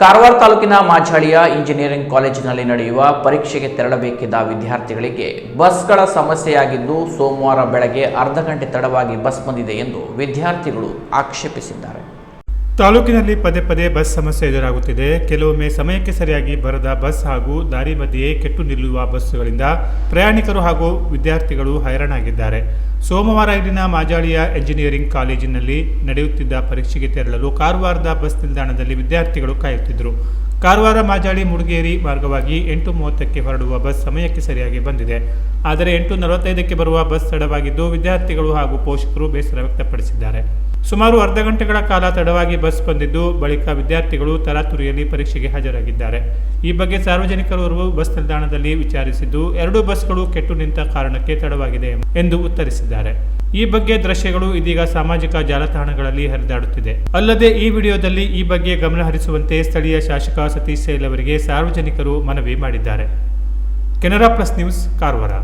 ಕಾರವಾರ ತಾಲೂಕಿನ ಮಾಚಾಳಿಯ ಇಂಜಿನಿಯರಿಂಗ್ ಕಾಲೇಜಿನಲ್ಲಿ ನಡೆಯುವ ಪರೀಕ್ಷೆಗೆ ತೆರಳಬೇಕಿದ್ದ ವಿದ್ಯಾರ್ಥಿಗಳಿಗೆ ಬಸ್ಗಳ ಸಮಸ್ಯೆಯಾಗಿದ್ದು ಸೋಮವಾರ ಬೆಳಗ್ಗೆ ಅರ್ಧ ಗಂಟೆ ತಡವಾಗಿ ಬಸ್ ಬಂದಿದೆ ಎಂದು ವಿದ್ಯಾರ್ಥಿಗಳು ಆಕ್ಷೇಪಿಸಿದ್ದಾರೆ. ತಾಲೂಕಿನಲ್ಲಿ ಪದೇ ಪದೇ ಬಸ್ ಸಮಸ್ಯೆ ಎದುರಾಗುತ್ತಿದೆ. ಕೆಲವೊಮ್ಮೆ ಸಮಯಕ್ಕೆ ಸರಿಯಾಗಿ ಬರದ ಬಸ್ ಹಾಗೂ ದಾರಿ ಮಧ್ಯೆಯೇ ಕೆಟ್ಟು ನಿಲ್ಲುವ ಬಸ್ಸುಗಳಿಂದ ಪ್ರಯಾಣಿಕರು ಹಾಗೂ ವಿದ್ಯಾರ್ಥಿಗಳು ಹೈರಾಣಾಗಿದ್ದಾರೆ. ಸೋಮವಾರ ಇಲ್ಲಿನ ಮಾಜಾಳಿಯ ಎಂಜಿನಿಯರಿಂಗ್ ಕಾಲೇಜಿನಲ್ಲಿ ನಡೆಯುತ್ತಿದ್ದ ಪರೀಕ್ಷೆಗೆ ತೆರಳಲು ಕಾರವಾರದ ಬಸ್ ನಿಲ್ದಾಣದಲ್ಲಿ ವಿದ್ಯಾರ್ಥಿಗಳು ಕಾಯುತ್ತಿದ್ದರು. ಕಾರವಾರ ಮಾಜಾಳಿ ಮುಡಿಗೇರಿ ಮಾರ್ಗವಾಗಿ ಎಂಟು ಮೂವತ್ತಕ್ಕೆ ಹೊರಡುವ ಬಸ್ ಸಮಯಕ್ಕೆ ಸರಿಯಾಗಿ ಬಂದಿದೆ. ಆದರೆ ಎಂಟು ನಲವತ್ತೈದಕ್ಕೆ ಬರುವ ಬಸ್ ತಡವಾಗಿದ್ದು ವಿದ್ಯಾರ್ಥಿಗಳು ಹಾಗೂ ಪೋಷಕರು ಬೇಸರ ವ್ಯಕ್ತಪಡಿಸಿದ್ದಾರೆ. ಸುಮಾರು ಅರ್ಧ ಗಂಟೆಗಳ ಕಾಲ ತಡವಾಗಿ ಬಸ್ ಬಂದಿದ್ದು, ಬಳಿಕ ವಿದ್ಯಾರ್ಥಿಗಳು ತರಾತುರಿಯಲ್ಲಿ ಪರೀಕ್ಷೆಗೆ ಹಾಜರಾಗಿದ್ದಾರೆ. ಈ ಬಗ್ಗೆ ಸಾರ್ವಜನಿಕರು ಬಸ್ ನಿಲ್ದಾಣದಲ್ಲಿ ವಿಚಾರಿಸಿದ್ದು, ಎರಡು ಬಸ್ಗಳು ಕೆಟ್ಟು ನಿಂತ ಕಾರಣಕ್ಕೆ ತಡವಾಗಿದೆ ಎಂದು ಉತ್ತರಿಸಿದ್ದಾರೆ. ಈ ಬಗ್ಗೆ ದೃಶ್ಯಗಳು ಇದೀಗ ಸಾಮಾಜಿಕ ಜಾಲತಾಣಗಳಲ್ಲಿ ಹರಿದಾಡುತ್ತಿದೆ. ಅಲ್ಲದೆ ಈ ವಿಡಿಯೋದಲ್ಲಿ ಈ ಬಗ್ಗೆ ಗಮನ ಹರಿಸುವಂತೆ ಸ್ಥಳೀಯ ಶಾಸಕ ಸತೀಶ್ ಸೈಲ್ ಅವರಿಗೆ ಸಾರ್ವಜನಿಕರು ಮನವಿ ಮಾಡಿದ್ದಾರೆ. Canara plus news, Karwar.